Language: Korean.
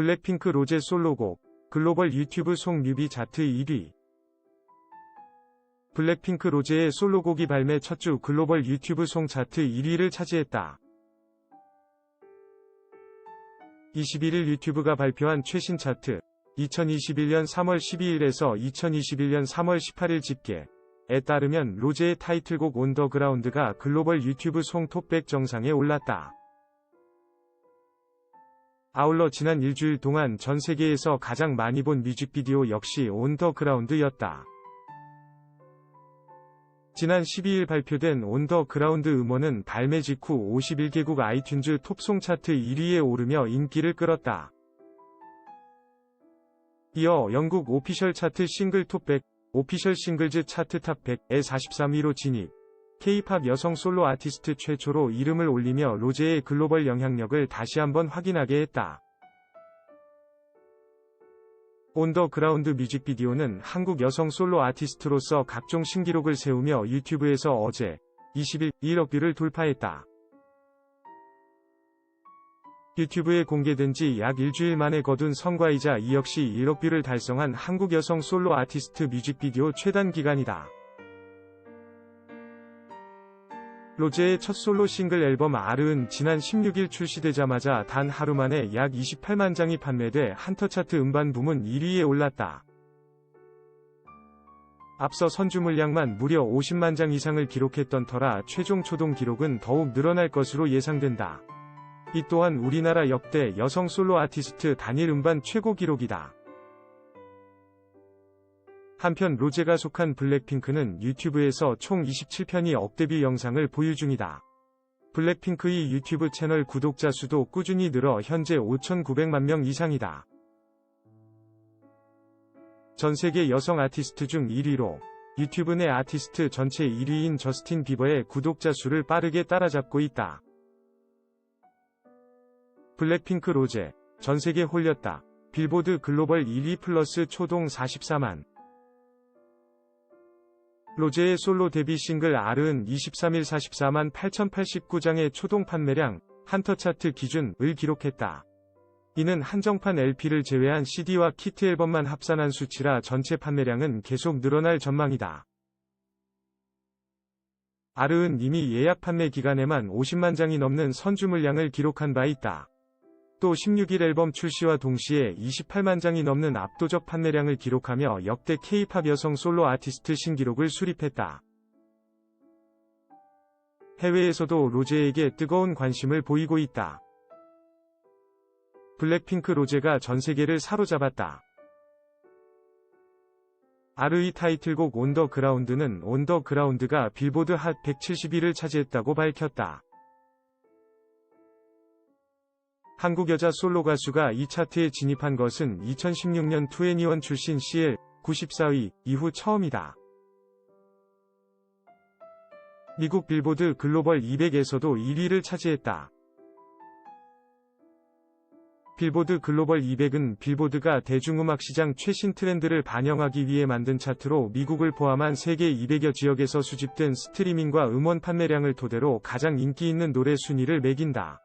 블랙핑크 로제 솔로곡 글로벌 유튜브 송 뮤비 차트 1위 블랙핑크 로제의 솔로곡이 발매 첫 주 글로벌 유튜브 송 차트 1위를 차지했다. 21일 유튜브가 발표한 최신 차트 2021년 3월 12일에서 2021년 3월 18일 집계에 따르면 로제의 타이틀곡 온더그라운드가 글로벌 유튜브 송 톱 100 정상에 올랐다. 아울러 지난 일주일 동안 전 세계에서 가장 많이 본 뮤직비디오 역시 온더그라운드였다. 지난 12일 발표된 온더그라운드 음원은 발매 직후 51개국 아이튠즈 톱송 차트 1위에 오르며 인기를 끌었다. 이어 영국 오피셜 차트 싱글 톱 100, 오피셜 싱글즈 차트 탑 100에 43위로 진입. K-팝 여성 솔로 아티스트 최초로 이름을 올리며 로제의 글로벌 영향력을 다시 한번 확인하게 했다. 온더그라운드 뮤직비디오는 한국 여성 솔로 아티스트로서 각종 신기록을 세우며 유튜브에서 어제 20일 1억 뷰를 돌파했다. 유튜브에 공개된 지 약 일주일 만에 거둔 성과이자 이 역시 1억 뷰를 달성한 한국 여성 솔로 아티스트 뮤직비디오 최단 기간이다. 로제의 첫 솔로 싱글 앨범 아르은 지난 16일 출시되자마자 단 하루 만에 약 28만 장이 판매돼 한터 차트 음반 부문 1위에 올랐다. 앞서 선주 물량만 무려 50만 장 이상을 기록했던 터라 최종 초동 기록은 더욱 늘어날 것으로 예상된다. 이 또한 우리나라 역대 여성 솔로 아티스트 단일 음반 최고 기록이다. 한편 로제가 속한 블랙핑크는 유튜브에서 총 27편의 억데뷔 영상을 보유 중이다. 블랙핑크의 유튜브 채널 구독자 수도 꾸준히 늘어 현재 5,900만 명 이상이다. 전 세계 여성 아티스트 중 1위로 유튜브 내 아티스트 전체 1위인 저스틴 비버의 구독자 수를 빠르게 따라잡고 있다. 블랙핑크 로제, 전 세계 홀렸다. 빌보드 글로벌 1위 플러스 초동 44만. 로제의 솔로 데뷔 싱글 R은 23일 44만 8089장의 초동 판매량, 한터 차트 기준을 기록했다. 이는 한정판 LP를 제외한 CD와 키트 앨범만 합산한 수치라 전체 판매량은 계속 늘어날 전망이다. R은 이미 예약 판매 기간에만 50만 장이 넘는 선주 물량을 기록한 바 있다. 또 16일 앨범 출시와 동시에 28만 장이 넘는 압도적 판매량을 기록하며 역대 K-팝 여성 솔로 아티스트 신기록을 수립했다. 해외에서도 로제에게 뜨거운 관심을 보이고 있다. 블랙핑크 로제가 전 세계를 사로잡았다. 아르이 타이틀곡 온더 그라운드는 온더 그라운드가 빌보드 핫 171을 차지했다고 밝혔다. 한국 여자 솔로 가수가 이 차트에 진입한 것은 2016년 2애니원 출신 CL 94위 이후 처음이다. 미국 빌보드 글로벌 200에서도 1위를 차지했다. 빌보드 글로벌 200은 빌보드가 대중음악 시장 최신 트렌드를 반영하기 위해 만든 차트로 미국을 포함한 세계 200여 지역에서 수집된 스트리밍과 음원 판매량을 토대로 가장 인기 있는 노래 순위를 매긴다.